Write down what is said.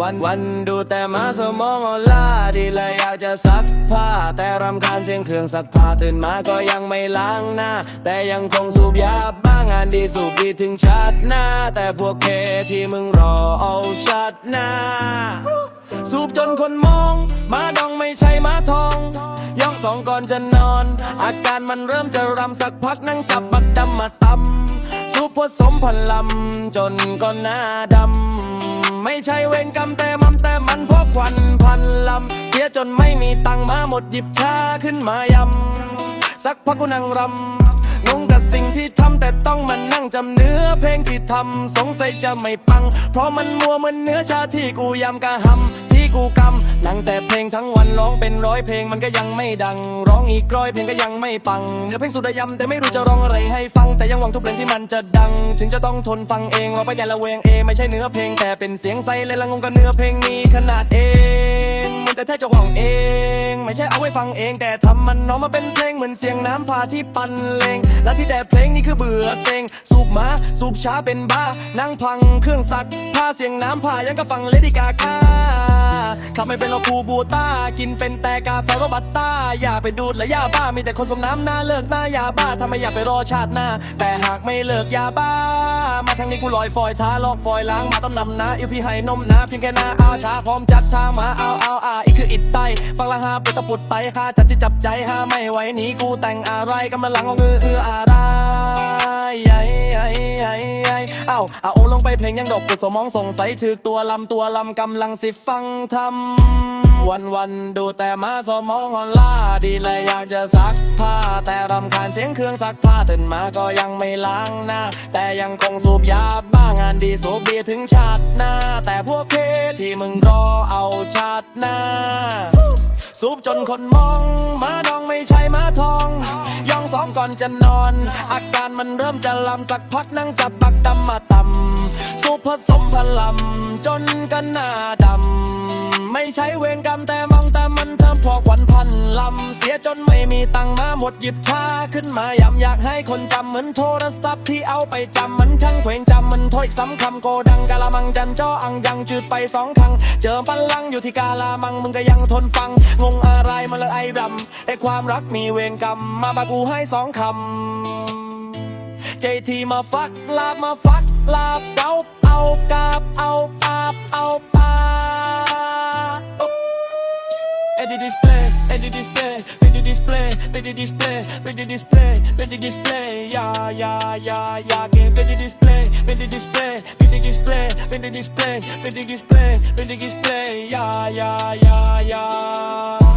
วันวันดูแต่มาสมองออนล่าดีเลยอยากจะซักผ้า แต่รำคาญเสียงเครื่องซักผ้าตื่นมาก็ยังไม่ล้างหน้า แต่ยังคงสูบยาบ้างงานดีสูบดีถึงชัดหน้า แต่พวกเคที่มึงรอเอาชัดหน้า สูบจนคนมอง มาดองไม่ใช่มาทอง ย่องสองก่อนจะนอน อาการมันเริ่มจะรำสักพักนั่งจับบักดำมาตำสูบผสมพันลำจนก็หน้าดำ ไม่ใช่เวรกรรมแต่มันแต่มันเพราะควันพันลำ เสียจนไม่มีตังมาหมดหยิบชาขึ้นมายำ สักพักกูนั่งรำงงกับสิ่งที่ทำแต่ต้องมานั่งจำเนื้อเพลงที่ทำสงสัยจะไม่ปัง เพราะมันมัวเหมือนเนื้อชาที่กูยำกะหำที่กูกำ นั่งแต่เพลงทั้งวันร้องเป็นร้อยเพลงมันก็ยังไม่ดัง ร้องอีกร้อยเพลงก็ยังไม่ปังเนื้อเพลงสุดยำแต่ไม่รู้จะร้องอะไรให้ฟัง แต่ยังหวังทุกเพลงที่มันจะดัง ถึงจะต้องทนฟังเองว่าไปแต่ละเวงเองไม่ใช่เนื้อเพลงแต่เป็นเสียงใสเลยละงงกับเนื้อเพลงนี้ขนาดเองมันแต่แท้จ้าของเอง ไม่ใช่เอาไว้ฟังเองแต่ทำมันน้องมาเป็นเพลงเหมือนเสียงน้ำพาที่ปันเลงและที่แต่เพลงนี้คือเบื่อเซ็งสูบมาสูบช้าเป็นบ้านั่งพังเครื่องซักผ้าเสียงน้ำพายังก็ฟังเลดี้กาก้า ขับไม่เป็นโลคูบูต้า กินเป็นแต่กาแฟรบัตต้า อย่าไปดูดและยาบ้า มีแต่คนสมน้ำหน้าเลิกหน้ายาบ้าทำไมอยากไปรอชาติหน้า แต่หากไม่เลิกยาบ้า มาทางนี้กูลอยฟอยท้าลอกฟอยล้างมาต้องนำนะอิวพี่ให้นมนะเพียงแค่หน้าอาชาพร้อมจัดชามาเอาเอาอาอีกคืออิดไตฟังละฮาเปิดตะปุดไตค่าจัดจิจับใจหาไม่ไหวหนีกูแต่งอะไรกำลังเอาเงือเอืออะไร อ้าเอาโอลงไปเพลงยังดอกปุดสมองสงสัยถึกตัวลำตัวลำกำลังสิฟังทำวันวันดูแต่มาสมองออนล่าดีเลยอยากจะซักผ้า แต่รำคาญเสียงเครื่องซักผ้าตื่นมาก็ยังไม่ล้างหน้า แต่ยังคงสูบยาบ้างงานดีสูบดีถึงชาติหน้า แต่พวกเคที่มึงรอเอาชาติหน้า สูบจนคนมองมาดองไม่ ก่อนจะนอน อาการมันเริ่มจะลำสักพักนั่งจับปักดำมาตำสูบผสมพลัมจนกันหน้าดำ ไม่ใช้เวรกรรมแต่มองแต่มันเทิมพอควันพันลำ เสียจนไม่มีตังมาหมดหยิบชาขึ้นมายำอยากให้คนจำเหมือนโทรศัพท์ที่เอาไปจำมันช่างเขวงจำ ยซ้ำคำโกดังกะละมังจันจ้ออังยังจืดไปสองครั้ง เจอพลังอยู่ที่กาลามังมึงก็ยังทนฟัง งงอะไรมาเลยไอ้ดำไอ้ความรักมีเวรกรรม มาบากูให้สองคำใจทีมาฟักลาบมาฟักลาบเกาเอากาบเอาปาบเอาปาเอ็ดดี้ดิสเพลย์เอ็ดดี้ดิสเพลย์เป็นดี้ดิสเพลย์เป็นดี้ดิสเพลย์เป็นดี้ดิสเพลย์ the display, yeah, yeah, yeah, yeah. Get the display, with the display, with the display, with the display, with the display, with the display, yeah, yeah, yeah, yeah.